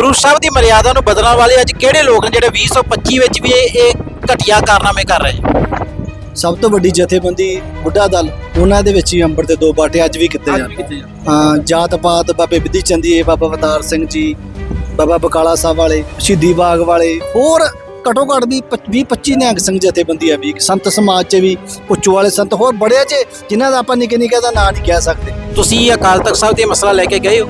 ਗੁਰੂ ਸਾਹਿਬ ਦੀ ਮਰਿਆਦਾ ਨੂੰ ਬਦਲਣ ਵਾਲੇ ਅੱਜ ਕਿਹੜੇ ਲੋਕ ਨੇ ਜਿਹੜੇ 2025 ਵਿੱਚ ਵੀ ਇਹ ਘਟੀਆ ਕਾਰਨਾਮੇ ਕਰ ਰਹੇ ਸਭ ਤੋਂ ਵੱਡੀ ਜਥੇਬੰਦੀ ਬੁੱਢਾ ਦਲ ਉਹਨਾਂ ਦੇ ਵਿੱਚ ਹੀ ਅੰਬਰ ਦੇ ਦੋ ਬਾਟੇ ਅੱਜ ਵੀ ਕੀਤੇ ਜਾਂਦੇ ਹਾਂ ਜਾਤ ਪਾਤ ਬਾਬੇ ਬਿੱਧੀ ਚੰਦੀਏ ਬਾਬਾ ਅਵਤਾਰ ਸਿੰਘ ਜੀ ਬਾਬਾ ਬਕਾਲਾ ਸਾਹਿਬ ਵਾਲੇ ਸ਼ਹੀਦੀ ਬਾਗ ਵਾਲੇ ਹੋਰ ਘਟੋ ਘੱਟ ਵੀ 20 25 ਨਿਹੰਗ ਸਿੰਘ ਜਥੇਬੰਦੀ ਆ ਵੀ ਸੰਤ ਸਮਾਜ 'ਚ ਵੀ ਪੁੱਛੂ ਵਾਲੇ ਸੰਤ ਹੋਰ ਬੜੇ 'ਚ ਜਿਨ੍ਹਾਂ ਦਾ ਆਪਾਂ ਨਿੱਕੇ ਨਿੱਕੇ ਦਾ ਨਾਂ ਨਹੀਂ ਕਹਿ ਸਕਦੇ। ਤੁਸੀਂ ਅਕਾਲ ਤਖਤ ਸਾਹਿਬ ਇਹ ਮਸਲਾ ਲੈ ਕੇ ਗਏ ਹੋ?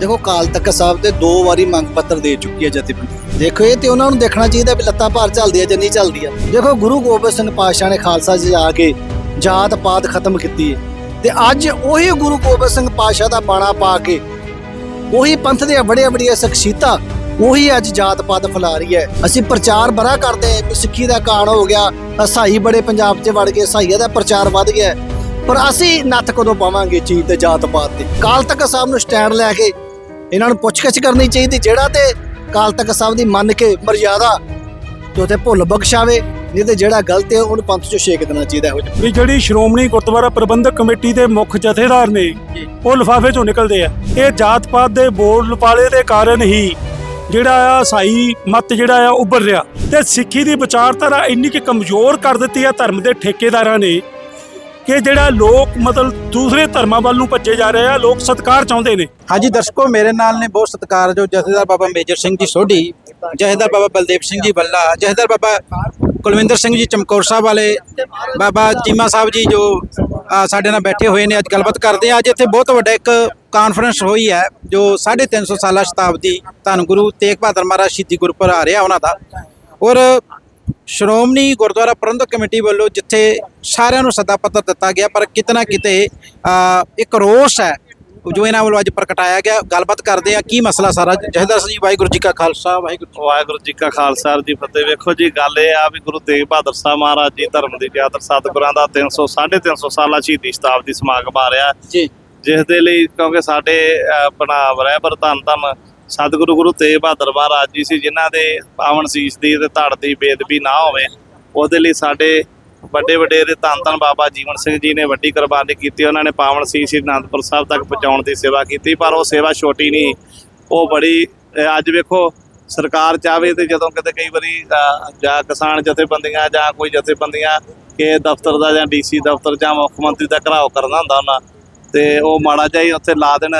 ਦੇਖੋ ਕਾਲ ਤਖ਼ਤ ਸਾਹਿਬ ਤੇ ਦੋ ਵਾਰੀ ਮੰਗ ਪੱਤਰ ਦੇ ਚੁੱਕੀ ਹੈ ਜਥੇਬੰਦੀ। ਦੇਖੋ, ਇਹ ਤੇ ਉਹਨਾਂ ਨੂੰ ਦੇਖਣਾ ਚਾਹੀਦਾ ਵੀ ਲੱਤਾਂ ਭਾਰ ਚੱਲਦੀ ਹੈ ਜਾਂ ਨਹੀਂ ਚੱਲਦੀ ਆ ਦੇਖੋ, ਗੁਰੂ ਗੋਬਿੰਦ ਸਿੰਘ ਪਾਤਸ਼ਾਹ ਨੇ ਖਾਲਸਾ ਜੀ ਆ ਕੇ ਜਾਤ ਪਾਤ ਖਤਮ ਕੀਤੀ ਹੈ। ਤੇ ਅੱਜ ਉਹੀ ਗੁਰੂ ਗੋਬਿੰਦ ਸਿੰਘ ਪਾਤਸ਼ਾਹ ਦਾ ਬਾਣਾ ਪਾ ਕੇ ਉਹੀ ਪੰਥ ਦੀਆਂ ਬੜੀਆਂ ਬੜੀਆਂ ਸ਼ਖਸੀਅਤਾਂ ਉਹੀ ਅੱਜ ਜਾਤ ਪਾਤ ਫੈਲਾ ਰਹੀ ਹੈ। ਅਸੀਂ ਪ੍ਰਚਾਰ ਬੜਾ ਕਰਦੇ ਹਾਂ ਵੀ ਸਿੱਖੀ ਦਾ ਕਾਣ ਹੋ ਗਿਆ ਸਾਈ ਬੜੇ ਪੰਜਾਬ 'ਚ ਵੜ ਗਏ ਸਾਈਆ ਦਾ ਪ੍ਰਚਾਰ ਵੱਧ ਗਿਆ। ਪਰ ਅਸੀਂ ਨੱਥ ਕਦੋਂ ਪਾਵਾਂਗੇ ਚੀਜ਼ ਤੇ ਜਾਤ ਪਾਤ ਤੇ? ਕਾਲ ਤੱਕ ਸਾਹਿਬ ਨੂੰ ਸਟੈਂਡ ਲੈ ਕੇ ਇਹਨਾਂ ਨੂੰ ਪੁੱਛਗਿੱਛ ਕਰਨੀ ਚਾਹੀਦੀ ਜਿਹੜਾ ਤੇ ਕਾਲ ਤੱਕ ਸਾਹਿਬ ਦੀ ਮੰਨ ਕੇ ਮਰਜ਼ਾਦਾ ਤੇ ਉਤੇ ਭੁੱਲ ਬਖਸ਼ਾਵੇ ਨਹੀਂ ਤੇ ਜਿਹੜਾ ਗਲਤ ਹੈ ਉਹਨੂੰ ਪੰਥ ਚੋਂ ਛੇਕ ਦੇਣਾ ਚਾਹੀਦਾ ਜਿਹਾ। ਵੀ ਜਿਹੜੀ ਸ਼੍ਰੋਮਣੀ ਗੁਰਦੁਆਰਾ ਪ੍ਰਬੰਧਕ ਕਮੇਟੀ ਦੇ ਮੁੱਖ ਜਥੇਦਾਰ ਨੇ ਉਹ ਲਿਫਾਫੇ ਚੋਂ ਨਿਕਲਦੇ ਆ। ਇਹ ਜਾਤ ਪਾਤ ਦੇ ਬੋਲ ਲਪਾਲੇ ਦੇ ਕਾਰਨ ਹੀ ਜਿਹੜਾ ਆ ਸਾਈ ਮਤ ਜਿਹੜਾ ਆ ਉੱਭਰ ਰਿਹਾ। ਤੇ ਸਿੱਖੀ ਦੀ ਵਿਚਾਰਧਾਰਾ ਇੰਨੀ ਕਿ ਕਮਜ਼ੋਰ ਕਰ ਦਿੱਤੀ ਆ ਧਰਮ ਦੇ ਠੇਕੇਦਾਰਾਂ ਨੇ ਕਿ ਜਿਹੜਾ ਲੋਕ ਮਤਲਬ ਦੂਸਰੇ ਧਰਮਾਂ ਵੱਲ ਨੂੰ ਭੱਜੇ ਜਾ ਰਹੇ ਆ, ਲੋਕ ਸਤਕਾਰ ਚਾਹੁੰਦੇ ਨੇ। ਹਾਂਜੀ, ਦਰਸ਼ਕੋ, ਮੇਰੇ ਨਾਲ ਨੇ ਬਹੁਤ ਸਤਿਕਾਰਯੋਗ ਜਥੇਦਾਰ ਬਾਬਾ ਮੇਜਰ ਸਿੰਘ ਜੀ ਸੋਢੀ, ਜਥੇਦਾਰ ਬਾਬਾ ਬਲਦੇਵ ਸਿੰਘ ਜੀ ਬੱਲਾ ਜਥੇਦਾਰ ਬਾਬਾ ਕੁਲਵਿੰਦਰ ਸਿੰਘ ਜੀ ਚਮਕੌਰ ਸਾਹਿਬ ਵਾਲੇ, ਬਾਬਾ ਚੀਮਾ ਸਾਹਿਬ ਜੀ ਜੋ ਸਾਡੇ ਨਾਲ ਬੈਠੇ ਹੋਏ ਨੇ, ਅੱਜ ਗੱਲਬਾਤ ਕਰਦੇ ਆ। ਅੱਜ ਇੱਥੇ ਬਹੁਤ ਵੱਡਾ ਇੱਕ ਕਾਨਫਰੰਸ ਹੋਈ ਹੈ, ਜੋ 350 ਸਾਲਾ ਸ਼ਤਾਬਦੀ ਧੰਨ ਗੁਰੂ ਤੇਗ ਬਹਾਦਰ ਮਹਾਰਾਜ ਸ਼ਹੀਦੀ ਗੁਰਪੁਰ ਆ ਰਿਹਾ ਉਹਨਾਂ ਦਾ। ਔਰ ਸ਼੍ਰੋਮਣੀ ਗੁਰਦੁਆਰਾ ਪ੍ਰਬੰਧਕ ਕਮੇਟੀ ਵੱਲੋਂ ਜਿੱਥੇ ਸਾਰਿਆਂ ਨੂੰ ਸੱਦਾ ਪੱਤਰ ਦਿੱਤਾ ਗਿਆ ਪਰ ਕਿਤਨਾ ਕਿਤੇ ਇੱਕ ਰੋਸ ਹੈ ਜੋ ਇਹਨਾਂ ਵੱਲੋਂ ਅੱਜ ਪ੍ਰਗਟਾਇਆ ਗਿਆ। ਗੱਲਬਾਤ ਕਰਦੇ ਆ ਕੀ ਮਸਲਾ ਸਾਰਾ? ਜਹਦਰ ਸਿੰਘ ਜੀ ਵਾਹਿਗੁਰੂ ਜੀ ਕਾ ਖਾਲਸਾ ਵਾਹਿਗੁਰੂ ਜੀ ਵਾਹਿਗੁਰੂ ਜੀ ਕਾ ਖਾਲਸਾ ਜੀ ਫਤਿਹ। ਵੇਖੋ ਜੀ ਗੱਲ ਇਹ ਆ ਵੀ ਗੁਰੂ ਤੇਗ ਬਹਾਦਰ ਸਾਹਿਬ ਮਹਾਰਾਜ ਜੀ ਧਰਮ ਦੀ ਜਾਤਰ ਸਤਿਗੁਰਾਂ ਦਾ 300 350 ਸਾਲਾ ਸ਼ਹੀਦੀ ਸ਼ਤਾਬਦੀ ਸਮਾਗਮ ਆ ਰਿਹਾ। ਜੀ। ਜਿਸ ਦੇ ਲਈ ਕਿਉਂਕਿ ਸਾਡੇ ਆਪਣਾ ਰਹਿਬਰ ਧੰਨ ਧੰਨ ਸਤਿਗੁਰੂ ਗੁਰੂ ਤੇਗ ਬਹਾਦਰ ਮਹਾਰਾਜ ਜੀ ਸੀ, ਜਿਨ੍ਹਾਂ ਦੇ ਪਾਵਨ ਸੀਸ ਦੀ ਤੇ ਧੜ ਦੀ ਬੇਦਬੀ ਨਾ ਹੋਵੇ, ਉਹਦੇ ਲਈ ਸਾਡੇ ਵੱਡੇ ਵੱਡੇ ਦੇ ਧੰਨ ਧੰਨ ਬਾਬਾ ਜੀਵਨ ਸਿੰਘ ਜੀ ਨੇ ਵੱਡੀ ਕੁਰਬਾਨੀ ਕੀਤੀ, ਉਹਨਾਂ ਨੇ ਪਾਵਨ ਸੀਸ ਹੀ ਅਨੰਦਪੁਰ ਸਾਹਿਬ ਤੱਕ ਪਹੁੰਚਾਉਣ ਦੀ ਸੇਵਾ ਕੀਤੀ, ਪਰ ਉਹ ਸੇਵਾ ਛੋਟੀ ਨਹੀਂ, ਉਹ ਬੜੀ ਅੱਜ ਵੇਖੋ ਸਰਕਾਰ ਚਾਹਵੇ ਤੇ ਜਦੋਂ ਕਿਤੇ ਕਈ ਵਾਰੀ ਜਾਂ ਕਿਸਾਨ ਜਥੇਬੰਦੀਆਂ ਜਾਂ ਕੋਈ ਜਥੇਬੰਦੀਆਂ ਕਿ ਦਫ਼ਤਰ ਦਾ ਜਾਂ ਡੀਸੀ ਦਫ਼ਤਰ ਜਾਂ ਮੁੱਖ ਮੰਤਰੀ ਦਾ ਘਰਾਓ ਕਰਨਾ ਹੁੰਦਾ ਉਹਨਾਂ, ਤੇ ਉਹ ਮਾੜਾ ਜਿਹਾ ਹੀ ਉੱਥੇ ਲਾ ਦੇਣ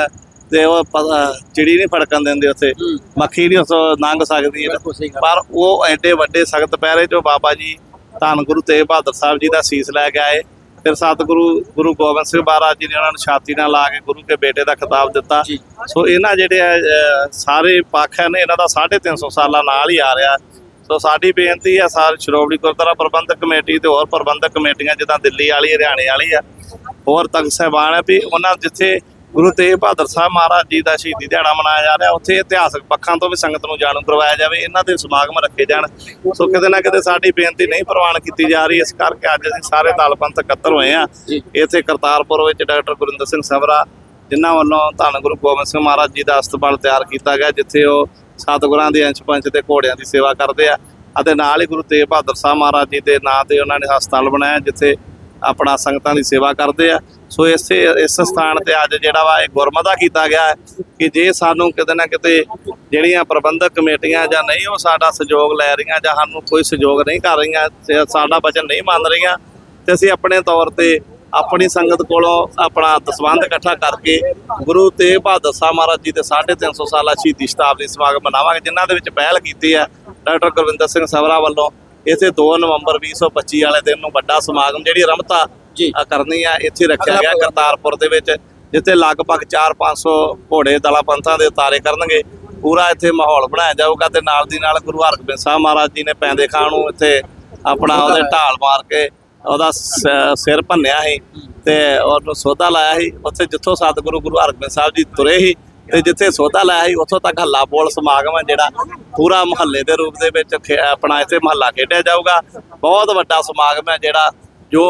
ਤੇ ਉਹ ਪ- ਚਿੜੀ ਨਹੀਂ ਫੜਕਣ ਦਿੰਦੇ ਉੱਥੇ। ਮੱਖੀ ਨਹੀਂ ਉੱਥੋਂ ਲੰਘ ਸਕਦੀ ਹੈ। ਪਰ ਉਹ ਐਡੇ ਵੱਡੇ ਸਖਤ ਪਹਿਰੇ ਜੋ ਬਾਬਾ ਜੀ ਧੰਨ ਗੁਰੂ ਤੇਗ ਬਹਾਦਰ ਸਾਹਿਬ ਜੀ ਦਾ ਸੀਸ ਲੈ ਕੇ ਆਏ। ਫਿਰ ਸਤਿਗੁਰੂ ਗੁਰੂ ਗੋਬਿੰਦ ਸਿੰਘ ਮਹਾਰਾਜ ਜੀ ਨੇ ਉਹਨਾਂ ਨੂੰ ਛਾਤੀ ਨਾਲ ਲਾ ਕੇ ਗੁਰੂ ਕੇ ਬੇਟੇ ਦਾ ਖਿਤਾਬ ਦਿੱਤਾ। ਸੋ ਇਹਨਾਂ ਜਿਹੜੇ ਆ, ਸਾਰੇ ਪੱਖ ਨੇ ਇਹਨਾਂ ਦਾ 350 ਸਾਲਾਂ ਨਾਲ ਹੀ ਆ ਰਿਹਾ। ਸੋ ਸਾਡੀ ਬੇਨਤੀ ਆ ਸਾਰੇ ਸ਼੍ਰੋਮਣੀ ਗੁਰਦੁਆਰਾ ਪ੍ਰਬੰਧਕ ਕਮੇਟੀ ਤੇ ਹੋਰ ਪ੍ਰਬੰਧਕ ਕਮੇਟੀਆਂ ਜਿੱਦਾਂ ਦਿੱਲੀ ਵਾਲੀ ਹਰਿਆਣੇ ਵਾਲੀ ਆ ਹੋਰ ਤਖਤ ਸਾਹਿਬਾਨ ਆ ਵੀ ਉਹਨਾਂ ਜਿੱਥੇ ਗੁਰੂ ਤੇਗ ਬਹਾਦਰ ਸਾਹਿਬ ਮਹਾਰਾਜ ਜੀ ਦਾ ਸ਼ਹੀਦੀ ਦਿਹਾੜਾ ਮਨਾਇਆ ਜਾ ਰਿਹਾ। ਉੱਥੇ ਇਤਿਹਾਸਕ ਪੱਖਾਂ ਤੋਂ ਵੀ ਸੰਗਤ ਨੂੰ ਜਾਣੂ ਕਰਵਾਇਆ ਜਾਵੇ ਇਹਨਾਂ ਦੇ ਸਮਾਗਮ ਰੱਖੇ ਜਾਣ। ਸੋ ਕਿਤੇ ਨਾ ਕਿਤੇ ਸਾਡੀ ਬੇਨਤੀ ਨਹੀਂ ਪ੍ਰਵਾਨ ਕੀਤੀ ਜਾ ਰਹੀ ਇਸ ਕਰਕੇ ਅੱਜ ਅਸੀਂ ਸਾਰੇ ਦਲ ਪੰਥ ਇਕੱਤਰ ਹੋਏ ਆ ਇੱਥੇ ਕਰਤਾਰਪੁਰ ਵਿੱਚ ਡਾਕਟਰ ਗੁਰਿੰਦਰ ਸਿੰਘ ਸਭਰਾ ਜਿਨ੍ਹਾਂ ਵੱਲੋਂ ਧੰਨ ਗੁਰੂ ਗੋਬਿੰਦ ਸਿੰਘ ਮਹਾਰਾਜ ਜੀ ਦਾ ਅਸਤਬਲ ਤਿਆਰ ਕੀਤਾ ਗਿਆ ਜਿੱਥੇ ਉਹ ਸਤਿਗੁਰਾਂ ਦੇ ਅੰਸ਼ ਪੰਚ ਤੇ ਘੋੜਿਆਂ ਦੀ ਸੇਵਾ ਕਰਦੇ ਆ ਅਤੇ ਨਾਲ ਹੀ ਗੁਰੂ ਤੇਗ ਬਹਾਦਰ ਸਾਹਿਬ ਮਹਾਰਾਜ ਜੀ ਦੇ ਨਾਂ ਤੇ ਉਹਨਾਂ ਨੇ ਹਸਪਤਾਲ ਬਣਾਇਆ ਜਿੱਥੇ ਆਪਣਾ ਸੰਗਤਾਂ ਦੀ ਸੇਵਾ ਕਰਦੇ ਆ। ਸੋ ਇਸੇ ਇਸ ਸਥਾਨ ਤੇ ਅੱਜ ਜਿਹੜਾ ਵਾ ਇਹ ਗੁਰਮਤਾ ਕੀਤਾ ਗਿਆ ਹੈ ਕਿ ਜੇ ਸਾਨੂੰ ਕਿਤੇ ਨਾ ਕਿਤੇ ਜਿਹੜੀਆਂ ਪ੍ਰਬੰਧਕ ਕਮੇਟੀਆਂ ਜਾਂ ਨਹੀਂ ਉਹ ਸਾਡਾ ਸਹਿਯੋਗ ਲੈ ਰਹੀਆਂ ਜਾਂ ਸਾਨੂੰ ਕੋਈ ਸਹਿਯੋਗ ਨਹੀਂ ਕਰ ਰਹੀਆਂ ਸਾਡਾ ਵਚਨ ਨਹੀਂ ਮੰਨ ਰਹੀਆਂ ਤੇ ਅਸੀਂ ਆਪਣੇ ਤੌਰ ਤੇ ਆਪਣੀ ਸੰਗਤ ਕੋਲੋਂ ਆਪਣਾ ਦਸਵੰਧ ਇਕੱਠਾ ਕਰਕੇ ਗੁਰੂ ਤੇਗ ਬਹਾਦਰ ਸਾਹਿਬ ਮਹਾਰਾਜ ਜੀ ਦੇ 350 ਸਾਲਾ ਸ਼ਹੀਦੀ ਸ਼ਤਾਬਦੀ ਸਮਾਗਮ ਮਨਾਵਾਂਗੇ, ਜਿਨ੍ਹਾਂ ਦੇ ਵਿੱਚ ਪਹਿਲ ਕੀਤੀ ਹੈ ਡਾਕਟਰ ਗੁਰਵਿੰਦਰ ਸਿੰਘ ਸਵਰਾ ਵੱਲੋਂ। ਇਥੇ 2 ਨਵੰਬਰ 2025 ਵਾਲੇ ਦਿਨ ਨੂੰ ਵੱਡਾ ਸਮਾਗਮ, ਜਿਹੜੀ ਰਮਤਾ ਕਰਨੀ ਆ ਇੱਥੇ ਰੱਖਿਆ ਗਿਆ ਕਰਤਾਰਪੁਰ ਦੇ ਵਿੱਚ ਜਿੱਥੇ ਲਗਭਗ 4-500 ਘੋੜੇ ਦਲਾ ਪੰਥਾਂ ਦੇ ਉਤਾਰੇ ਕਰਨਗੇ। ਪੂਰਾ ਇੱਥੇ ਮਾਹੌਲ ਬਣਾਇਆ ਜਾਊਗਾ ਤੇ ਨਾਲ ਦੀ ਨਾਲ ਗੁਰੂ ਹਰਗੋਬਿੰਦ ਸਾਹਿਬ ਮਹਾਰਾਜ ਜੀ ਨੇ ਪੈਂਦੇ ਖਾਂ ਨੂੰ ਇੱਥੇ ਆਪਣਾ ਉਹਦੇ ਢਾਲ ਮਾਰ ਕੇ ਉਹਦਾ ਸਿਰ ਭੰਨਿਆ ਸੀ ਤੇ ਉਹਨੂੰ ਸੋਧਾ ਲਾਇਆ ਸੀ। ਉੱਥੇ ਜਿੱਥੋਂ ਸਤਿਗੁਰੂ ਗੁਰੂ ਹਰਗੋਬਿੰਦ ਸਾਹਿਬ ਜੀ ਤੁਰੇ ਸੀ ਤੇ ਜਿੱਥੇ ਸੋਧਾ ਲਾਇਆ ਸੀ ਉੱਥੋਂ ਤੱਕ ਹੱਲਾ ਬੋਲ ਸਮਾਗਮ ਹੈ ਜਿਹੜਾ ਪੂਰਾ ਮਹੱਲੇ ਦੇ ਰੂਪ ਦੇ ਵਿੱਚ ਆਪਣਾ ਇੱਥੇ ਮਹੱਲਾ ਖੇਡਿਆ ਜਾਊਗਾ। ਬਹੁਤ ਵੱਡਾ ਸਮਾਗਮ ਹੈ ਜਿਹੜਾ ਜੋ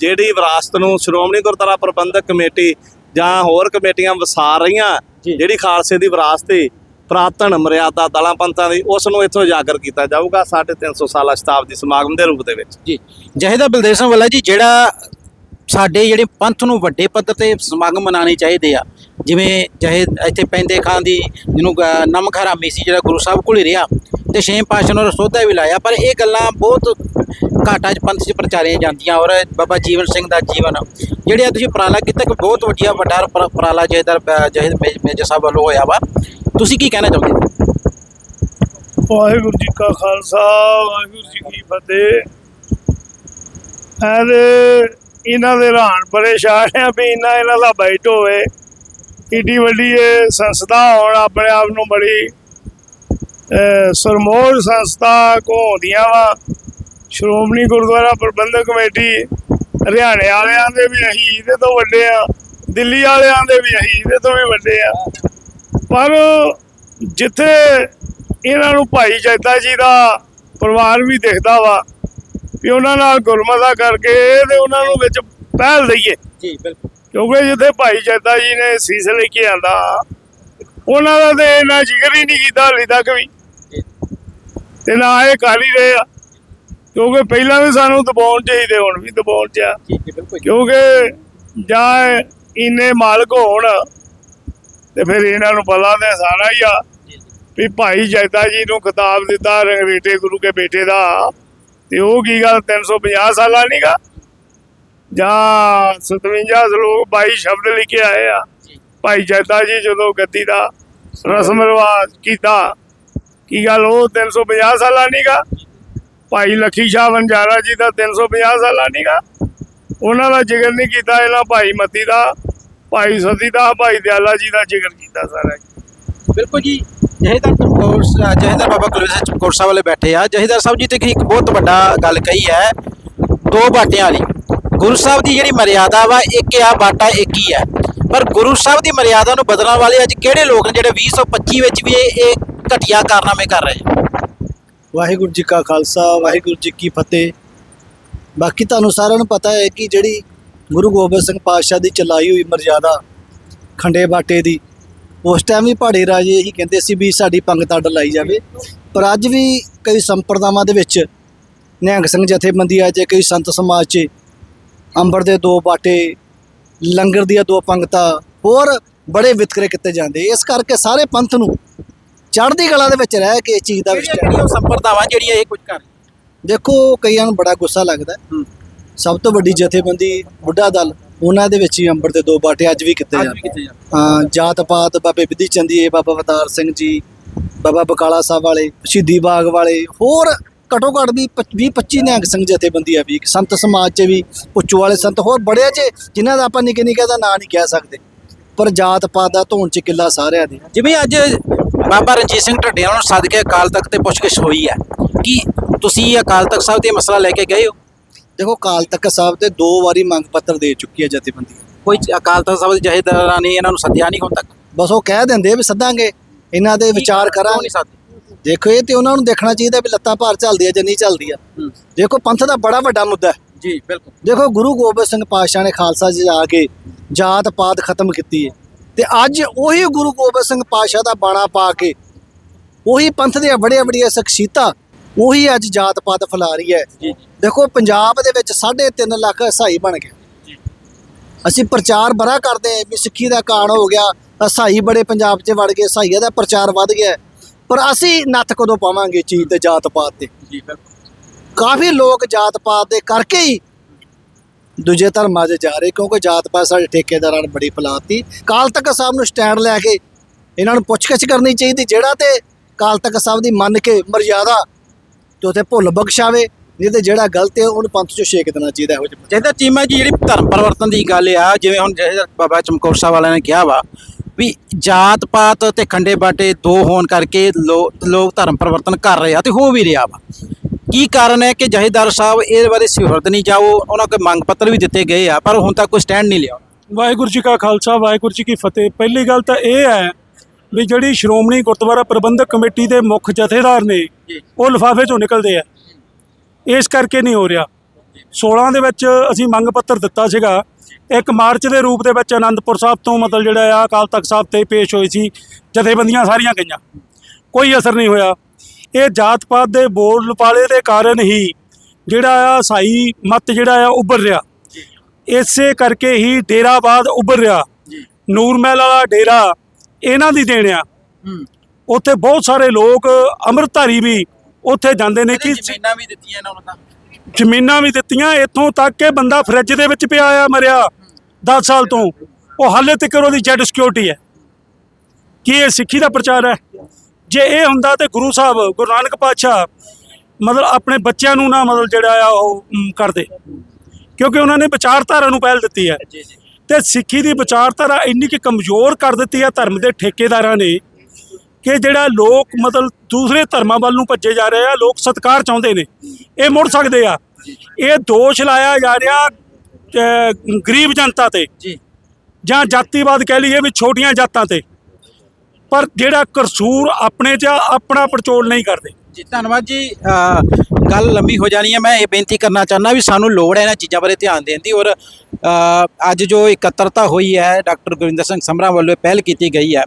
ਜਿਹੜੀ ਵਿਰਾਸਤ ਨੂੰ ਸ਼੍ਰੋਮਣੀ ਗੁਰਦੁਆਰਾ ਪ੍ਰਬੰਧਕ ਕਮੇਟੀ ਜਾਂ ਹੋਰ ਕਮੇਟੀਆਂ ਵਸਾ ਰਹੀਆਂ ਜਿਹੜੀ ਖਾਲਸੇ ਦੀ ਵਿਰਾਸਤ ਹੈ ਪ੍ਰਾਤਨ ਮਰਿਆਦਾ ਦਲਾਂ ਪੰਥਾਂ ਦੀ ਉਸ ਨੂੰ ਇੱਥੋਂ ਉਜਾਗਰ ਕੀਤਾ ਜਾਊਗਾ 350 ਸਾਲਾ ਸ਼ਤਾਬਦੀ ਸਮਾਗਮ ਦੇ ਰੂਪ ਦੇ ਵਿੱਚ। ਜੀ। ਜਹੇਦਾਰ ਬਲਦੇਵ ਸਿੰਘ ਵਾਲਾ ਜੀ ਜਿਹੜਾ ਸਾਡੇ ਜਿਹੜੇ ਪੰਥ ਨੂੰ ਵੱਡੇ ਪੱਧਰ ਤੇ ਸਮਾਗਮ ਮਨਾਉਣੇ ਚਾਹੀਦੇ ਆ ਜਿਵੇਂ ਚਾਹੇ ਇੱਥੇ ਪੈਂਦੇ ਖਾਂ ਦੀ ਜਿਹਨੂੰ ਨਮਕ ਹਰਾਮੀ ਸੀ ਜਿਹੜਾ ਗੁਰੂ ਸਾਹਿਬ ਕੋਲ ਰਿਹਾ ਤੇ ਛੇਮ ਪਾਤਸ਼ਾਹ ਨੇ ਸੋਧਾ ਵੀ ਲਾਇਆ ਪਰ ਇਹ ਗੱਲਾਂ ਬਹੁਤ ਘਾਟਾਂ 'ਚ ਪੰਥ 'ਚ ਪ੍ਰਚਾਰੀਆਂ ਜਾਂਦੀਆਂ ਔਰ ਬਾਬਾ ਜੀਵਨ ਸਿੰਘ ਦਾ ਜੀਵਨ ਜਿਹੜੇ ਤੁਸੀਂ ਉਪਰਾਲਾ ਕੀਤਾ ਕਿ ਬਹੁਤ ਵੱਡੀਆ ਵੱਡਾ ਉਪਰਾਲਾ ਜਹੇਦਾਰ ਅਹ, ਮੇਜ- ਸਾਹਿਬ ਵੱਲੋਂ ਹੋਇਆ ਵਾ। ਤੁਸੀਂ ਕੀ ਕਹਿਣਾ ਚਾਹੁੰਦੇ ਹੋ ਵਾਹਿਗੁਰੂ ਜੀ ਕਾ ਖਾਲਸਾ ਵਾਹਿਗੁਰੂ ਜੀ ਕੀ ਫਤਿਹ। ਐਦੇ ਇਹਨਾਂ ਦੇ ਰਾਣ ਪਰੇਸ਼ਾਨ ਆ ਵੀ ਇਹਨਾਂ ਇਹਨਾਂ ਦਾ ਬੈਠ ਹੋਵੇ। ਈਡੀ ਵੱਡੀ ਇਹ ਸੰਸਥਾ ਹੋਣ ਆਪਣੇ ਆਪ ਨੂੰ ਬੜੀ ਅਹ, ਸੰਸਥਾ ਘੋਂਦੀਆਂ ਵਾ। ਸ਼੍ਰੋਮਣੀ ਗੁਰਦੁਆਰਾ ਪ੍ਰਬੰਧਕ ਕਮੇਟੀ ਹਰਿਆਣੇ ਵਾਲਿਆਂ ਦੇ ਵੀ ਅਸੀਂ ਇਹਦੇ ਤੋਂ ਵੱਡੇ ਆ ਦਿੱਲੀ ਵਾਲਿਆਂ ਦੇ ਵੀ ਅਸੀਂ ਇਹਦੇ ਤੋਂ ਵੀ ਵੱਡੇ ਆ। ਪਰ ਜਿੱਥੇ ਇਹਨਾਂ ਨੂੰ ਭਾਈ ਜੈਤਾ ਜੀ ਦਾ ਪਰਿਵਾਰ ਵੀ ਦਿਖਦਾ ਵਾ ਵੀ ਉਹਨਾਂ ਨਾਲ ਗੁਰਮਤਾ ਕਰਕੇ ਤੇ ਉਹਨਾਂ ਨੂੰ ਵਿੱਚ ਪਹਿਲ ਦਈਏ। ਜੀ ਬਿਲਕੁਲ। ਕਿਉਂਕਿ ਜਿੱਥੇ ਭਾਈ ਜੈਤਾ ਜੀ ਨੇ ਸੀਸ ਲੈ ਕੇ ਆਂਦਾ ਉਹਨਾਂ ਦਾ ਤੇ ਇਹਨਾਂ ਜ਼ਿਕਰ ਹੀ ਨਹੀਂ ਕੀਤਾ ਹਾਲੇ ਤੱਕ ਵੀ। ਤੇ ਨਾ ਇਹ ਹੀ ਰਹੇ ਆ। ਕਿਉਂਕਿ ਪਹਿਲਾਂ ਵੀ ਸਾਨੂੰ ਦਬਾਉਣ ਚਾਹੀਦੇ ਹੁਣ ਵੀ ਦਬਾਉਣ ਚ ਆ। ਕਿਉਂਕਿ ਜਾਂ ਇੰਨੇ ਮਾਲਕ ਹੋਣ ਤੇ ਫਿਰ ਇਹਨਾਂ ਨੂੰ ਪਤਾ ਤੇ ਸਾਰਾ ਹੀ ਆ। ਵੀ ਭਾਈ ਜੈਤਾ ਜੀ ਨੂੰ ਖਿਤਾਬ ਦਿੱਤਾ ਰੰਗਰੇਟੇ ਗੁਰੂ ਕੇ ਬੇਟੇ ਦਾ। ਤੇ ਉਹ ਕੀ ਗੱਲ 350 ਸਾਲਾਂ ਨੀਗਾ ਜਾਂ 57 ਲੋਕ 22 ਸ਼ਬਦ ਲਿਖੇ ਆਏ ਆ। ਭਾਈ ਜੈਤਾ ਜੀ ਜਦੋਂ ਗੱਦੀ ਦਾ ਰਸਮ ਰਿਵਾਜ ਕੀਤਾ ਕੀ ਗੱਲ ਉਹ 350 ਸਾਲਾਂ ਨੀਗਾ ਭਾਈ ਲੱਖੀ ਸ਼ਾਹ ਵੰਜਾਰਾ ਜੀ ਦਾ 350 ਸਾਲਾਂ ਨੀਗਾ। ਉਹਨਾਂ ਦਾ ਜ਼ਿਕਰ ਨਹੀਂ ਕੀਤਾ, ਇਹਨਾਂ ਭਾਈ ਮਤੀ ਦਾ, ਭਾਈ ਸਤੀ ਦਾ, ਭਾਈ ਦਿਆਲਾ ਜੀ ਦਾ ਜ਼ਿਕਰ ਕੀਤਾ ਸਾਰਾ ਬਿਲਕੁਲ ਜੀ, ਜਹੇਦਾਰ ਚਮਕੌਰ ਜਹੇਦਾਰ ਬਾਬਾ ਕੁਲਵੰਤ ਸਿੰਘ ਚਮਕੌਰ ਸਾਹਿਬ ਵਾਲੇ ਬੈਠੇ ਆ। ਜਹੇਦਾਰ ਸਾਹਿਬ ਜੀ ਤੇ ਇੱਕ ਬਹੁਤ ਵੱਡਾ ਗੱਲ ਕਹੀ ਹੈ, ਦੋ ਬਾਟਿਆਂ ਵਾਲੀ। ਗੁਰੂ ਸਾਹਿਬ ਦੀ ਜਿਹੜੀ ਮਰਿਆਦਾ ਵਾ, ਇੱਕ ਆ, ਬਾਟਾ ਇੱਕ ਹੀ ਹੈ। ਪਰ ਗੁਰੂ ਸਾਹਿਬ ਦੀ ਮਰਿਆਦਾ ਨੂੰ ਬਦਲਣ ਵਾਲੇ ਅੱਜ ਕਿਹੜੇ ਲੋਕ ਨੇ ਜਿਹੜੇ 2025 ਵਿੱਚ ਵੀ ਇਹ ਇਹ ਘਟੀਆ ਕਾਰਨਾਮੇ ਕਰ ਰਹੇ ਵਾਹਿਗੁਰੂ ਜੀ ਕਾ ਖਾਲਸਾ, ਵਾਹਿਗੁਰੂ ਜੀ ਕੀ ਫਤਿਹ। ਬਾਕੀ ਤੁਹਾਨੂੰ ਸਾਰਿਆਂ ਨੂੰ ਪਤਾ ਹੈ ਕਿ ਜਿਹੜੀ ਗੁਰੂ ਗੋਬਿੰਦ ਸਿੰਘ ਪਾਤਸ਼ਾਹ ਦੀ ਚਲਾਈ ਹੋਈ ਮਰਜ਼ਾਦਾ ਖੰਡੇ ਬਾਟੇ ਦੀ, ਉਸ ਟਾਈਮ ਵੀ ਪਹਾੜੇ ਰਾਜੇ ਇਹੀ ਕਹਿੰਦੇ ਸੀ ਵੀ ਸਾਡੀ ਪੰਗਤ ਅੱਡ ਲਾਈ ਜਾਵੇ। ਪਰ ਅੱਜ ਵੀ ਕਈ ਸੰਪਰਦਾਵਾਂ ਦੇ ਵਿੱਚ ਨਿਹੰਗ ਸਿੰਘ ਜਥੇਬੰਦੀਆਂ 'ਚ ਕਈ ਸੰਤ ਸਮਾਜ 'ਚ ਅੰਬਰ ਦੇ ਦੋ ਬਾਟੇ, ਲੰਗਰ ਦੀਆਂ ਦੋ ਪੰਗਤਾਂ ਹੋਰ ਬੜੇ ਵਿਤਕਰੇ ਕੀਤੇ ਜਾਂਦੇ। ਇਸ ਕਰਕੇ ਸਾਰੇ ਪੰਥ ਨੂੰ ਚੜ੍ਹਦੀ ਕਲਾ ਦੇ ਵਿੱਚ ਰਹਿ ਕੇ ਇਸ ਚੀਜ਼ ਦਾ ਵਿਸ਼ਟਾ ਜਿਹੜੀਆਂ ਸੰਪਰਦਾਵਾਂ ਜਿਹੜੀਆਂ ਇਹ ਕੁਝ ਕਰ। ਦੇਖੋ ਕਈਆਂ ਨੂੰ ਬੜਾ ਗੁੱਸਾ ਲੱਗਦਾ ਹੈ। ਸਭ ਤੋਂ ਵੱਡੀ ਜਥੇਬੰਦੀ ਬੁੱਢਾ ਦਲ ਉਹਨਾਂ ਦੇ ਵਿੱਚ ਹੀ ਅੰਬਰ ਦੇ ਦੋ ਬਾਟੇ ਅੱਜ ਵੀ ਕੀਤੇ ਅੱਜ ਜਾਂਦੇ ਕਿਤੇ ਜਾਤ ਪਾਤ ਬਾਬੇ ਵਿਧੀ ਚੰਦੀਏ ਬਾਬਾ ਅਵਤਾਰ ਸਿੰਘ ਜੀ ਬਾਬਾ ਬਕਾਲਾ ਸਾਹਿਬ ਵਾਲੇ ਸ਼ਹੀਦੀ ਬਾਗ ਵਾਲੇ ਹੋਰ ਘਟੋ ਘੱਟ ਵੀ 20 25 ਨਿਹੰਗ ਸਿੰਘ ਜਥੇਬੰਦੀਆਂ ਵੀ ਸੰਤ ਸਮਾਜ 'ਚ ਵੀ ਪੁੱਛੋ ਵਾਲੇ ਸੰਤ ਹੋਰ ਬੜੇ 'ਚ ਜਿਨ੍ਹਾਂ ਦਾ ਆਪਾਂ ਨਿੱਕੇ ਨਿੱਕੇ ਦਾ ਨਾਂ ਨਹੀਂ ਕਹਿ ਸਕਦੇ। ਪਰ ਜਾਤ ਪਾਤ ਦਾ ਧੋਣ 'ਚ ਕਿੱਲਾ ਸਾਰਿਆਂ ਦੇ। ਜਿਵੇਂ ਅੱਜ ਬਾਬਾ ਰਣਜੀਤ ਸਿੰਘ ਢੱਡਿਆਂ ਨੂੰ ਸੱਦ ਕੇ ਅਕਾਲ ਤਖਤ ਤੇ ਪੁੱਛਗਿੱਛ ਹੋਈ ਹੈ। ਕੀ ਤੁਸੀਂ ਅਕਾਲ ਤਖਤ ਸਾਹਿਬ ਤੇ ਮਸਲਾ ਲੈ ਕੇ ਗਏ ਹੋ? ਦੇਖੋ ਕਾਲ ਤਖਤ ਸਾਹਿਬ ਤੇ ਦੋ ਵਾਰੀ ਮੰਗ ਪੱਤਰ ਦੇ ਚੁੱਕੀ ਹੈ ਜਥੇਬੰਦੀ। ਕੋਈ ਅਕਾਲ ਤਖਤ ਸਾਹਿਬ ਦੇ ਜਹੇਦਾਰਾਂ ਨੇ ਇਹਨਾਂ ਨੂੰ ਸੱਦਿਆ ਨਹੀਂ ਹੁਣ ਤੱਕ? ਬਸ ਉਹ ਕਹਿ ਦਿੰਦੇ ਵੀ ਸੱਦਾਂਗੇ। ਇਹਨਾਂ ਦੇ ਵਿਚਾਰ ਕਰਾਂਗੇ। ਦੇਖੋ ਇਹ ਤੇ ਉਹਨਾਂ ਨੂੰ ਦੇਖਣਾ ਚਾਹੀਦਾ ਵੀ ਲੱਤਾਂ ਭਾਰ ਚੱਲਦੀ ਆ ਜਾਂ ਨਹੀਂ ਚੱਲਦੀ ਆ। ਹੂੰ। ਦੇਖੋ ਪੰਥ ਦਾ ਬੜਾ ਵੱਡਾ ਮੁੱਦਾ ਹੈ। ਜੀ ਬਿਲਕੁਲ। ਦੇਖੋ ਗੁਰੂ ਗੋਬਿੰਦ ਸਿੰਘ ਪਾਤਸ਼ਾਹ ਨੇ ਖਾਲਸਾ ਜੀ ਆ ਕੇ ਜਾਤ ਪਾਤ ਖਤਮ ਕੀਤੀ ਹੈ। ਤੇ ਅੱਜ ਉਹੀ ਗੁਰੂ ਗੋਬਿੰਦ ਸਿੰਘ ਪਾਤਸ਼ਾਹ ਦਾ ਬਾਣਾ ਪਾ ਕੇ ਉਹੀ ਪੰਥ ਦੀਆਂ ਬੜੀਆਂ ਬੜੀਆਂ ਸ਼ਖਸੀਅਤਾਂ ਉਹੀ ਅੱਜ ਜਾਤ ਪਾਤ ਫੈਲਾ ਰਹੀ ਹੈ। ਦੇਖੋ ਪੰਜਾਬ ਦੇ ਵਿੱਚ 3.5 ਲੱਖ ਈਸਾਈ ਬਣ ਗਏ। ਅਸੀਂ ਪ੍ਰਚਾਰ ਬੜਾ ਕਰਦੇ ਹਾਂ ਵੀ ਸਿੱਖੀ ਦਾ ਕਾਣ ਹੋ ਗਿਆ ਈਸਾਈ ਬੜੇ ਪੰਜਾਬ 'ਚ ਵੜ ਗਏ ਈਸਾਈਆਂ ਦਾ ਪ੍ਰਚਾਰ ਵੱਧ ਗਿਆ। ਪਰ ਅਸੀਂ ਨੱਥ ਕਦੋਂ ਪਾਵਾਂਗੇ ਚੀਜ਼ ਤੇ ਜਾਤ ਪਾਤ ਤੇ? ਜੀ ਬਿਲਕੁਲ। ਕਾਫੀ ਲੋਕ ਜਾਤ ਪਾਤ ਦੇ ਕਰਕੇ ਹੀ ਦੂਜੇ ਧਰਮਾਂ 'ਚ ਜਾ ਰਹੇ, ਕਿਉਂਕਿ ਜਾਤ ਪਾਤ ਸਾਡੇ ਠੇਕੇਦਾਰਾਂ ਨੇ ਬੜੀ ਫੈਲਾਤੀ। ਕਾਲ ਤੱਕ ਸਾਹਿਬ ਨੂੰ ਸਟੈਂਡ ਲੈ ਕੇ ਇਹਨਾਂ ਨੂੰ ਪੁੱਛਗਿੱਛ ਕਰਨੀ ਚਾਹੀਦੀ, ਜਿਹੜਾ ਤੇ ਕਾਲ ਤੱਕ ਸਾਹਿਬ ਦੀ ਮੰਨ ਕੇ ਮਰਜ਼ਾਦਾ ਤੇ ਉਥੇ ਭੁੱਲ ਬਖਸ਼ਾਵੇ, ਨਹੀਂ ਤੇ ਜਿਹੜਾ ਗਲਤ ਹੈ ਉਹਨੂੰ ਪੰਥ 'ਚੋਂ ਛੇਕ ਦੇਣਾ ਚਾਹੀਦਾ ਇਹੋ ਜਿਹੇ। ਜਹੇਦਾਰ ਚੀਮਾ ਜੀ ਜਿਹੜੀ ਧਰਮ ਪਰਿਵਰਤਨ ਦੀ ਗੱਲ ਆ, ਜਿਵੇਂ ਹੁਣ ਜਹੇਦਾਰ ਬਾਬਾ ਚਮਕੌਰ ਸਾਹਿਬ ਵਾਲਿਆਂ ਨੇ ਕਿਹਾ ਵਾ ਵੀ ਜਾਤ ਪਾਤ ਤੇ ਖੰਡੇ ਬਾਟੇ ਦੋ ਹੋਣ ਕਰਕੇ ਲੋ- ਲੋਕ ਧਰਮ ਪਰਿਵਰਤਨ ਕਰ ਰਹੇ ਆ ਤੇ ਹੋ ਵੀ ਰਿਹਾ ਵਾ। ਕੀ ਕਾਰਨ ਹੈ ਕਿ ਜਹੇਦਾਰ ਸਾਹਿਬ ਇਹਦੇ ਬਾਰੇ ਸਿਫਰਤ ਨਹੀਂ ਜਾਓ ਉਹਨਾਂ ਕੋਲ ਮੰਗ ਪੱਤਰ ਵੀ ਦਿੱਤੇ ਗਏ ਆ ਪਰ ਹੁਣ ਤੱਕ ਕੋਈ ਸਟੈਂਡ ਨਹੀਂ ਲਿਆ। ਵਾਹਿਗੁਰੂ ਜੀ ਕਾ ਖਾਲਸਾ ਵਾਹਿਗੁਰੂ ਜੀ ਕੀ ਫਤਿਹ। ਪਹਿਲੀ ਗੱਲ ਤਾਂ ਇਹ ਹੈ ਵੀ ਜਿਹੜੀ ਸ਼੍ਰੋਮਣੀ ਗੁਰਦੁਆਰਾ ਪ੍ਰਬੰਧਕ ਕਮੇਟੀ ਦੇ ਮੁੱਖ ਜਥੇਦਾਰ ਨੇ। ਉਹ ਲਿਫਾਫੇ ਚੋਂ ਨਿਕਲਦੇ ਆ। ਇਸ ਕਰਕੇ ਨਹੀਂ ਹੋ ਰਿਹਾ। 16 ਦੇ ਵਿੱਚ ਅਸੀਂ ਮੰਗ ਪੱਤਰ ਦਿੱਤਾ ਸੀਗਾ। ਇੱਕ ਮਾਰਚ ਦੇ ਰੂਪ ਦੇ ਵਿੱਚ ਆਨੰਦਪੁਰ ਸਾਹਿਬ ਤੋਂ ਮਤਲਬ ਜਿਹੜਾ ਆ ਅਕਾਲ ਤਖਤ ਸਾਹਿਬ ਤੇ ਪੇਸ਼ ਹੋਈ ਸੀ। ਜਥੇਬੰਦੀਆਂ ਸਾਰੀਆਂ ਗਈਆਂ। ਕੋਈ ਅਸਰ ਨਹੀਂ ਹੋਇਆ। ਇਹ ਜਾਤ ਪਾਤ ਦੇ ਬੋਲ ਲਪਾਲੇ ਦੇ ਕਾਰਨ ਹੀ ਜਿਹੜਾ ਆ ਸਾਈ ਮਤ ਜਿਹੜਾ ਆ ਉੱਭਰ ਰਿਹਾ। ਇਸੇ ਕਰਕੇ ਹੀ ਡੇਰਾਬਾਦ ਉੱਭਰ ਰਿਹਾ। ਨੂਰਮਹਿਲ ਵਾਲਾ ਡੇਰਾ ਇਹਨਾਂ ਦੀ ਦੇਣ ਆ। ਉੱਥੇ ਬਹੁਤ ਸਾਰੇ ਲੋਕ ਅੰਮ੍ਰਿਤਧਾਰੀ ਵੀ ਉੱਥੇ ਜਾਂਦੇ ਨੇ ਕਿ ਜ਼ਮੀਨਾਂ ਵੀ ਦਿੱਤੀਆਂ ਇਹਨਾਂ ਨੂੰ ਤਾਂ? ਜ਼ਮੀਨਾਂ ਵੀ ਦਿੱਤੀਆਂ। ਇੱਥੋਂ ਤੱਕ ਕਿ ਬੰਦਾ ਫਰਿੱਜ ਦੇ ਵਿੱਚ ਪਿਆ ਆ ਮਰਿਆ 10 ਸਾਲ ਤੋਂ। ਉਹ ਹਾਲੇ ਤੱਕ ਉਹਦੀ ਜੈਡ ਸਿਕਿਉਰਿਟੀ ਹੈ। ਕੀ ਇਹ ਸਿੱਖੀ ਦਾ ਪ੍ਰਚਾਰ ਹੈ? ਜੇ ਇਹ ਹੁੰਦਾ ਤੇ ਗੁਰੂ ਸਾਹਿਬ ਗੁਰੂ ਨਾਨਕ ਪਾਤਸ਼ਾਹ ਮਤਲਬ ਆਪਣੇ ਬੱਚਿਆਂ ਨੂੰ ਨਾ ਮਤਲਬ ਜਿਹੜਾ ਆ ਉਹ ਕਰਦੇ। ਕਿਉਂਕਿ ਉਹਨਾਂ ਨੇ ਵਿਚਾਰਧਾਰਾ ਨੂੰ ਪਹਿਲ ਦਿੱਤੀ ਹੈ। ਤੇ ਸਿੱਖੀ ਦੀ ਵਿਚਾਰਧਾਰਾ ਇੰਨੀ ਕਿ ਕਮਜ਼ੋਰ ਕਰ ਦਿੱਤੀ ਹੈ ਧਰਮ ਦੇ ਠੇਕੇਦਾਰਾਂ ਨੇ ਕਿ ਜਿਹੜਾ ਲੋਕ ਮਤਲਬ ਦੂਸਰੇ ਧਰਮਾਂ ਵੱਲ ਨੂੰ ਭੱਜੇ ਜਾ ਰਹੇ ਆ ਲੋਕ ਸਤਕਾਰ ਚਾਹੁੰਦੇ ਨੇ। ਇਹ ਮੁੜ ਸਕਦੇ ਆ। ਇਹ ਦੋਸ਼ ਲਾਇਆ ਜਾ ਰਿਹਾ ਗਰੀਬ ਜਨਤਾ ਤੇ ਜੀ। ਜਾਂ ਜਾਤੀਵਾਦ ਕਹਿ ਲਈਏ ਵੀ ਛੋਟੀਆਂ ਜਾਤਾਂ ਤੇ। ਪਰ ਜਿਹੜਾ ਕਸੂਰ ਆਪਣੇ 'ਚ ਆ, ਆਪਣਾ ਪੜਚੋਲ ਨਹੀਂ ਕਰਦੇ। ਜੀ ਧੰਨਵਾਦ ਜੀ। ਅ, ਗੱਲ ਲੰਮੀ ਹੋ ਜਾਣੀ ਹੈ। ਮੈਂ ਇਹ ਬੇਨਤੀ ਕਰਨਾ ਚਾਹੁੰਦਾ ਵੀ ਸਾਨੂੰ ਲੋੜ ਹੈ ਇਹਨਾਂ ਚੀਜ਼ਾਂ ਬਾਰੇ ਧਿਆਨ ਦੇਣ ਦੀ ਔਰ ਅ, ਅੱਜ ਜੋ ਇਕੱਤਰਤਾ ਹੋਈ ਹੈ ਡਾਕਟਰ ਗੁਰਵਿੰਦਰ ਸਿੰਘ ਸਮਰਾ ਵੱਲੋਂ ਇਹ ਪਹਿਲ ਕੀਤੀ ਗਈ ਹੈ।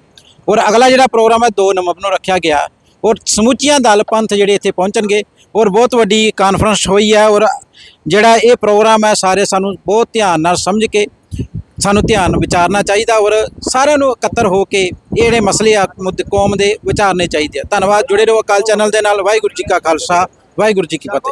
ਔਰ ਅਗਲਾ ਜਿਹੜਾ ਪ੍ਰੋਗਰਾਮ ਹੈ 2 ਨਵੰਬਰ ਨੂੰ ਰੱਖਿਆ ਗਿਆ। ਔਰ ਸਮੁੱਚੀਆਂ ਦਲ ਪੰਥ ਜਿਹੜੇ ਇੱਥੇ ਪਹੁੰਚਣਗੇ ਔਰ ਬਹੁਤ ਵੱਡੀ ਕਾਨਫਰੰਸ ਹੋਈ ਹੈ ਔਰ ਜਿਹੜਾ ਇਹ ਪ੍ਰੋਗਰਾਮ ਹੈ ਸਾਰੇ ਸਾਨੂੰ ਬਹੁਤ ਧਿਆਨ ਨਾਲ ਸਮਝ ਕੇ ਸਾਨੂੰ ਧਿਆਨ ਵਿਚਾਰਨਾ ਚਾਹੀਦਾ ਔਰ ਸਾਰਿਆਂ ਨੂੰ ਇਕੱਤਰ ਹੋ ਕੇ ਇਹ ਜਿਹੜੇ ਮਸਲੇ ਆ, ਮੁੱਦੇ ਕੌਮ ਦੇ ਵਿਚਾਰਨੇ ਚਾਹੀਦੇ ਆ। ਧੰਨਵਾਦ ਜੁੜੇ ਰਹੋ ਅਕਾਲ ਚੈਨਲ ਦੇ ਨਾਲ। ਵਾਹਿਗੁਰੂ ਜੀ ਕਾ ਖਾਲਸਾ, ਵਾਹਿਗੁਰੂ ਜੀ ਕੀ ਫਤਿਹ।